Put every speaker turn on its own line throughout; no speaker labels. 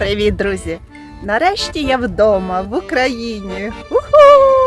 Привіт, друзі! Нарешті я вдома в Україні. Уху!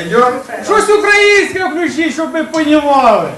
Пойдем?
Щось українське включи, щоб ми понімали.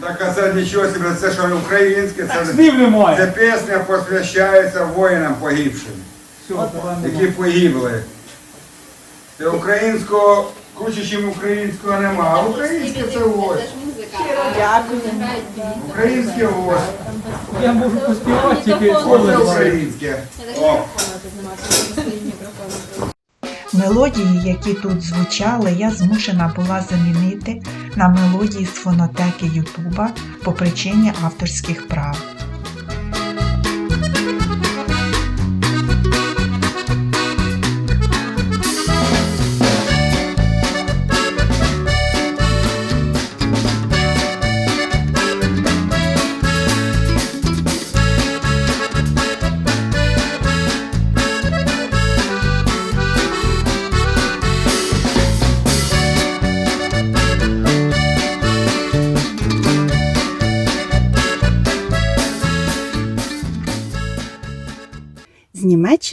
Так а це нічого собі, це що українське, це,
Слів
це пісня посвящається воїнам погибшим,
Все,
які погибли. Це українського, круче, ніж українського нема. А українське це ось.
Дякую.
Українське ось.
Я можу поспівати тільки
Ось це українське. О.
Мелодії, які тут звучали, я змушена була замінити на мелодії з фонотеки Ютуба по причині авторських прав.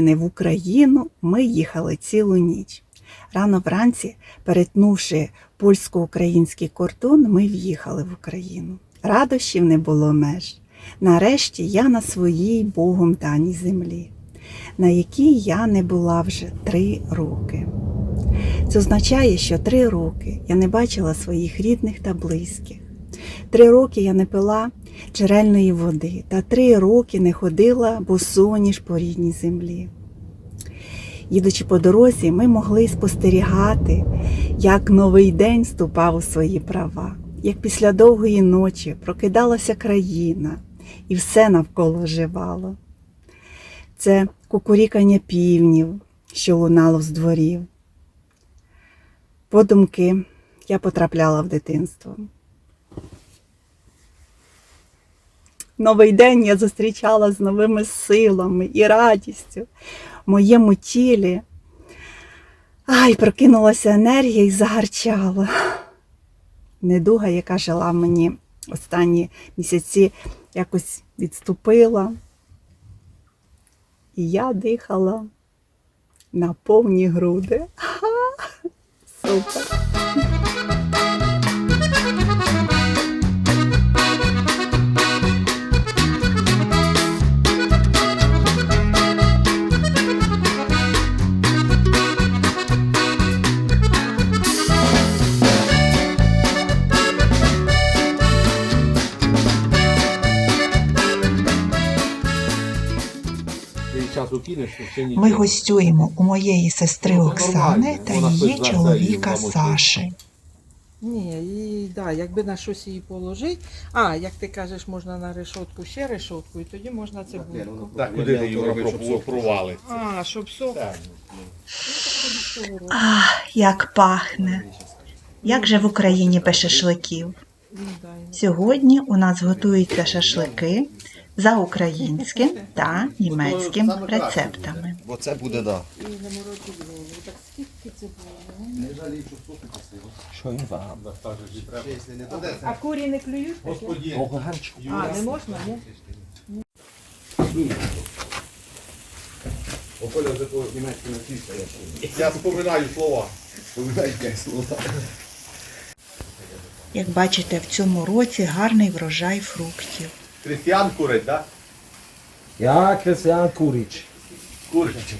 Німеччини в Україну ми їхали цілу ніч. Рано вранці, перетнувши польсько-український кордон, ми в'їхали в Україну. Радощів не було меж. Нарешті я на своїй Богом даній землі, на якій я не була вже три роки. Це означає, що три роки я не бачила своїх рідних та близьких. Три роки я не пила джерельної води та три роки не ходила босоніж по рідній землі. Їдучи по дорозі, ми могли спостерігати, як новий день ступав у свої права, як після довгої ночі прокидалася країна, і все навколо оживало. Це кукурікання півнів, що лунало з дворів. Подумки я потрапляла в дитинство. Новий день я зустрічала з новими силами і радістю в моєму тілі. Ай, прокинулася енергія і загарчала. Недуга, яка жила мені останні місяці, якось відступила. І я дихала на повні груди. Ага, Супер.
Ми гостюємо у моєї сестри
Ну,
Оксани та її чоловіка
це її
Саші.
Ні, і да, якби на щось її положити. А, як ти кажеш, можна на решотку ще решотку, і тоді можна цибульку.
Так, куди ти її робиш, щоб?
А, щоб сок.
Ах, як пахне! Як же в Україні без шашликів?
Ну.
Сьогодні у нас готуються шашлики за українським та німецьким рецептами.
Бо це буде да.
І заморочить голову. Так скільки цибулі?
Що він вам?
А курі не клюють? А, не можна, ні?
Ополя вже по німецьки написано, я
споминаю слова.
Пам'ятаєте слова?
Як бачите, в цьому році гарний врожай фруктів.
Крістіан курить, так?
Ja, Christian Kuric.
Курить.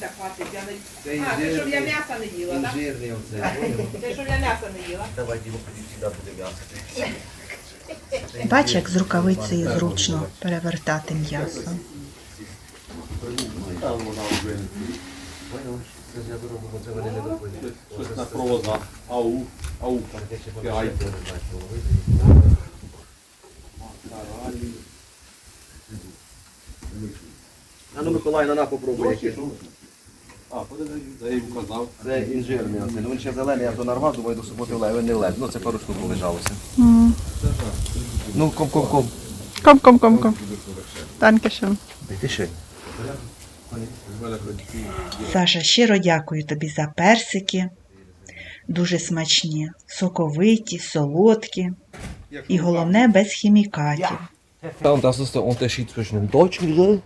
Так, хватить, я не... А, це щоб я м'яса не їла, так?
Жирний оце.
Це щоб я м'яса не їла.
Давай діло сюди буде м'ясо.
Бач, як з рукавицею зручно перевертати м'ясо.
Щось на провозах. Ау, ау. Пігайте.
А ну Миколай, на попробуй яке.
А, подивись, я їм казав.
Це інжирний оце. Ну він ще зелений, я то нарвав, думаю, до суботи влез. Він не влез. Ну це пару штук лежалося. Ну, ком-ком-ком.
Ком, ком, ком, ком. Данкешен.
Ти ще.
Саша, щиро дякую тобі за персики. Дуже смачні, соковиті, солодкі і головне без хімікатів.
Und das ist der Unterschied zwischen dem deutschen Grill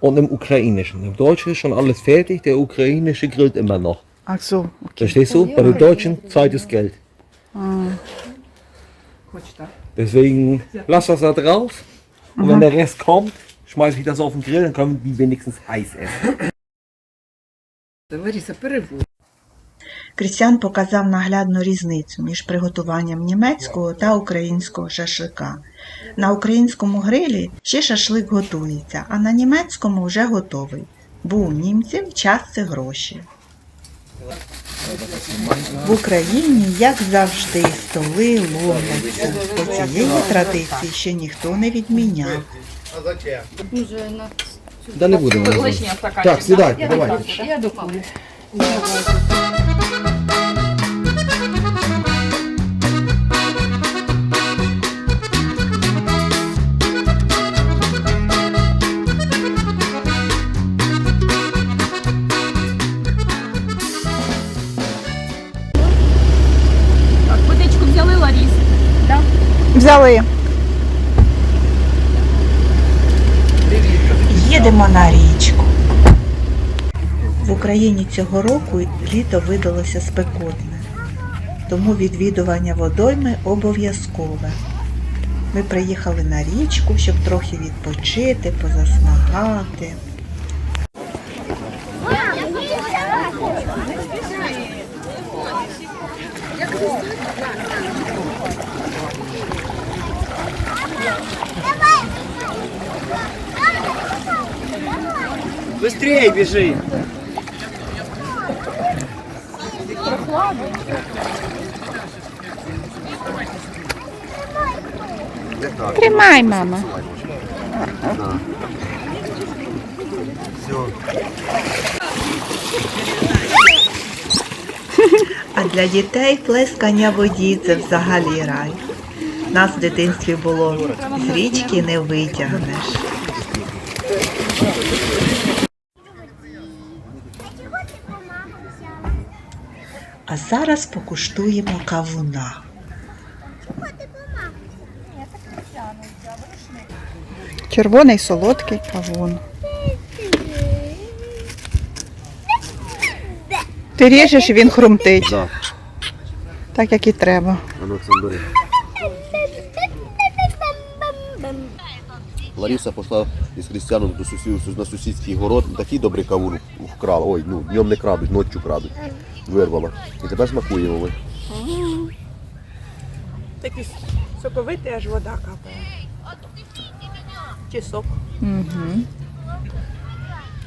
und dem ukrainischen. Im deutschen ist schon alles fertig, der ukrainische grillt immer noch.
Ach so, okay.
Verstehst du? Bei dem deutschen Zeit ist Geld. Deswegen lass das da drauf. Und wenn der Rest kommt, schmeiß ich das auf den Grill, dann können die wenigstens heiß essen.
Лариса, перевод.
Крістіан показав наглядну різницю між приготуванням німецького та українського шашлика. На українському грилі ще шашлик готується, а на німецькому вже готовий. Бо у німців час це гроші. В Україні, як завжди, столи ломляться. Бо цієї традиції ще ніхто не відміняв.
Да не будемо. Так, сідайте, давайте.
Я допомогу.
Водичку взяли Ларіс.
Взяли.
Їдемо на річку. В Україні цього року літо видалося спекотне, тому відвідування водойми обов'язкове. Ми приїхали на річку, щоб трохи відпочити, позасмагати.
Быстрее біжи.
Тримай, мама.
А для дітей плескання воді це взагалі рай. Нас в дитинстві було з річки не витягнеш. А зараз покуштуємо кавуна.
Червоний солодкий кавун. Ти ріжеш і він хрумтить.
Да.
Так як і треба.
Ну. Лариса пішла із Християном до сусід, на сусідський город, такий добрий кавун вкрала. Ой, ну днем не крадуть, ночі крадуть. Вирвала. І тепер смакуємо ми.
Такий соковитий, аж вода капає. Чи сок.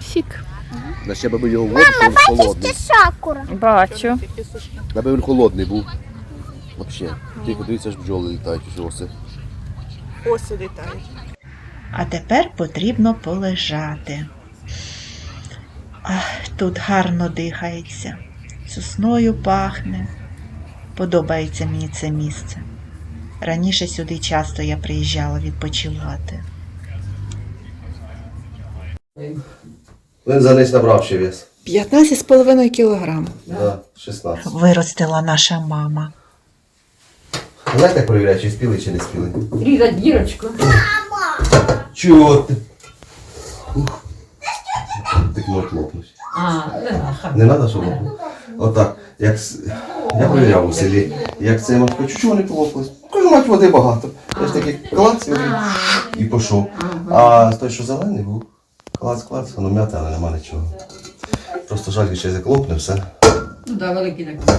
Сік.
На ще би його воду, щоб він холодний.
Бачу.
Аби він холодний був. Взагалі. Тільки дивіться, ж бджоли літають, що це.
Оси літають.
А тепер потрібно полежати. Ах, тут гарно дихається, сосною пахне. Подобається мені це місце. Раніше сюди часто я приїжджала відпочивати.
Він за ниць набрав ще вес.
15,5 кілограм.
Да, 16.
Виростила наша мама.
Знаєте, як перевіряють, чи спіли, чи не спіли?
Різать дірочку.
Чого ти? Ух. Так можуть лопнуть.
А,
Не треба, щоб лопнуть? Отак. Як... Я перевіряв у селі. Як це мать кажу, чого не полопалось? Кажу, мать води багато. Я ж такий клац і пішов. А той, що зелений був, клац, клац, воно м'яте, але нема нічого. Просто жаль, що як лопне все.
ну да, великий такий.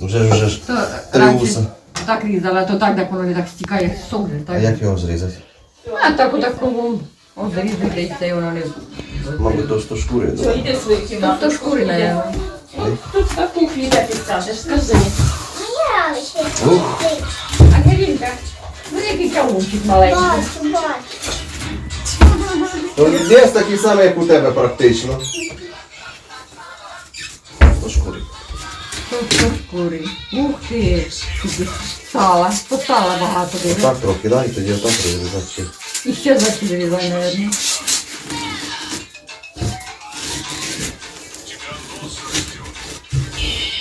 Вже ж вже ж три
раніше
уса.
Так різала, то так, так воно не так стікає сок.
А як його зрізати?
А так отак кругом. От зрізати і воно не.
Мабуть, то що шкури. да?
Йди в свою кімнату. То шкури, наверное. Тут на кухні де ти скажи.
Ух,
Ангелінка, ну який кавунчик маленький.
то десь такий самий, як у тебе практично. По шкурі.
Тут по шкурі. Ух ти. Сала. То сала багато диви.
Так трохи, да, і тоді отак розрізати.
І ще за наверное.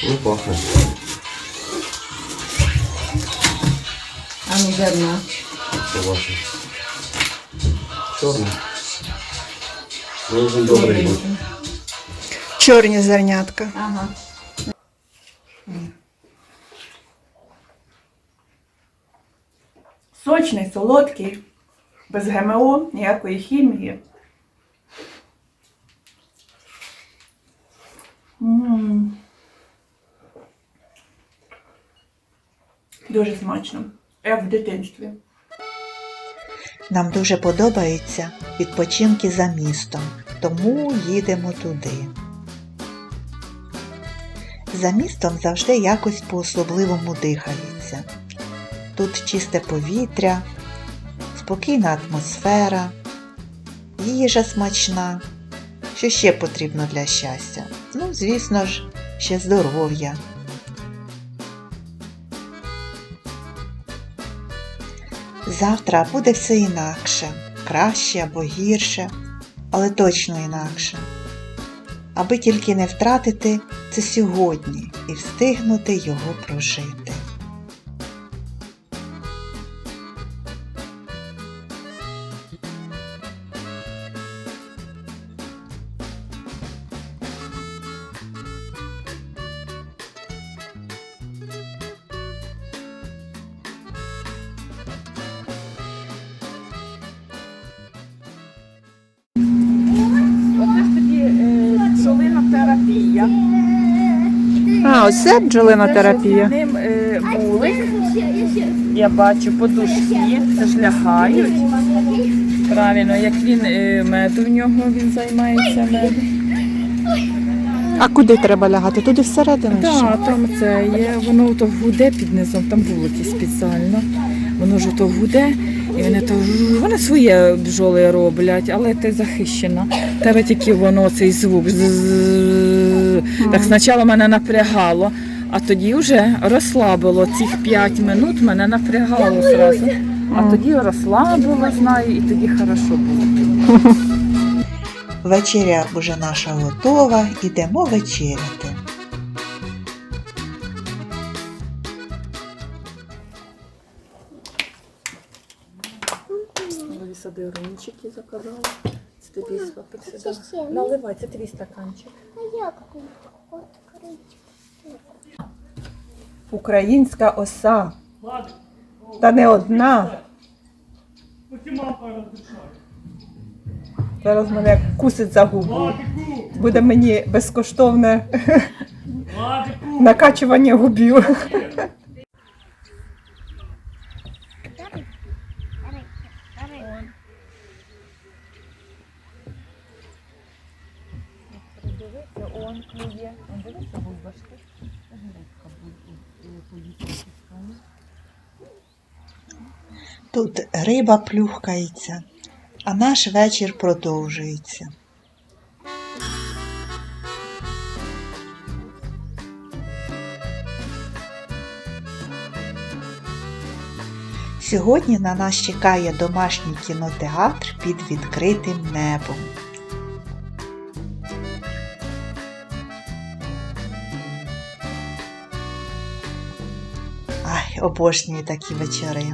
Ну, пахне.
А ну зерно.
Це ваше. Чорний. Дуже добрий буде.
Чорні зернятка.
Ага.
Сочний, солодкий, без ГМО, ніякої хімії. М. Дуже смачно, як в дитинстві.
Нам дуже подобаються відпочинки за містом, тому їдемо туди. За містом завжди якось по-особливому дихається. Тут чисте повітря, спокійна атмосфера, їжа смачна. Що ще потрібно для щастя? Ну, звісно ж, ще здоров'я. Завтра буде все інакше, краще або гірше, але точно інакше. Аби тільки не втратити це сьогодні і встигнути його прожити.
Терапія.
А, оце бджолина терапія.
Ним е, вулик, я бачу, подушки, це ж лягають. Правильно, як він е, меду в нього він займається медом.
А куди треба лягати? Туди всередину? що?
Так, там це є, воно то гуде під низом, там вулики спеціально. Воно ж то гуде, і вони то жу- вони своє бджоли роблять, але ти захищена. Тебе тільки воно цей звук. ззз. Так спочатку мене напрягало, а тоді вже розслабило. Цих 5 минут мене напрягало зразу. А тоді розслабило, знаю, і тоді хорошо було.
Вечеря вже наша готова, ідемо вечеряти.
Нові садирунчики заказала. Це тобі сюди. Наливай, це твій стаканчик. Українська оса. Та не одна. Зараз мене кусить за губу. Буде мені безкоштовне накачування губів.
Тут риба плюхкається, а наш вечір продовжується. Сьогодні на нас чекає домашній кінотеатр під відкритим небом. Ай, обожнюю такі вечори.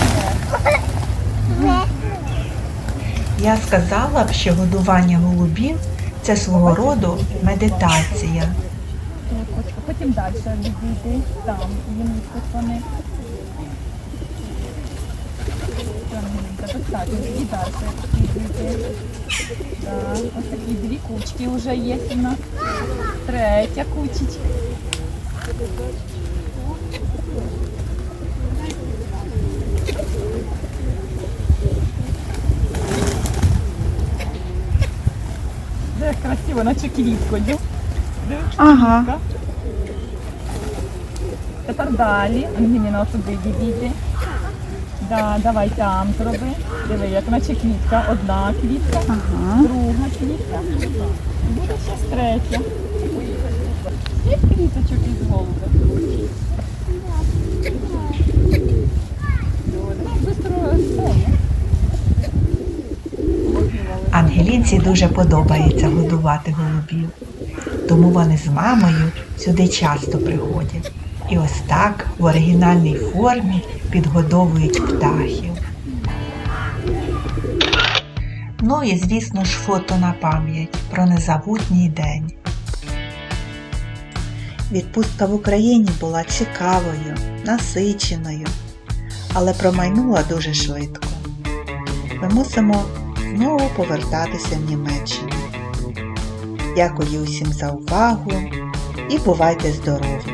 Я сказала б, що годування голубів це свого роду медитація.
Потім далі відійди, там їм вони. І далі відійди. Так, ось такі дві кучки вже є у нас. Третя кучечка. Де красиво, наче квіткою.
Ага.
Тепер далі. Ангеліна туди відійди. Да, давай там зроби. Диви, як наче квітка. Одна квітка,
Ага.
друга квітка. Буде ще третя.
Ангелінці дуже подобається годувати голубів, тому вони з мамою сюди часто приходять. І ось так в оригінальній формі підгодовують птахів. Ну і звісно ж фото на пам'ять про незабутній день. Відпустка в Україні була цікавою, насиченою, але промайнула дуже швидко. Ми мусимо знову повертатися в Німеччину. Дякую усім за увагу і бувайте здорові!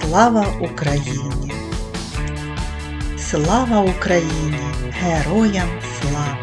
Слава Україні! Слава Україні! Героям слава!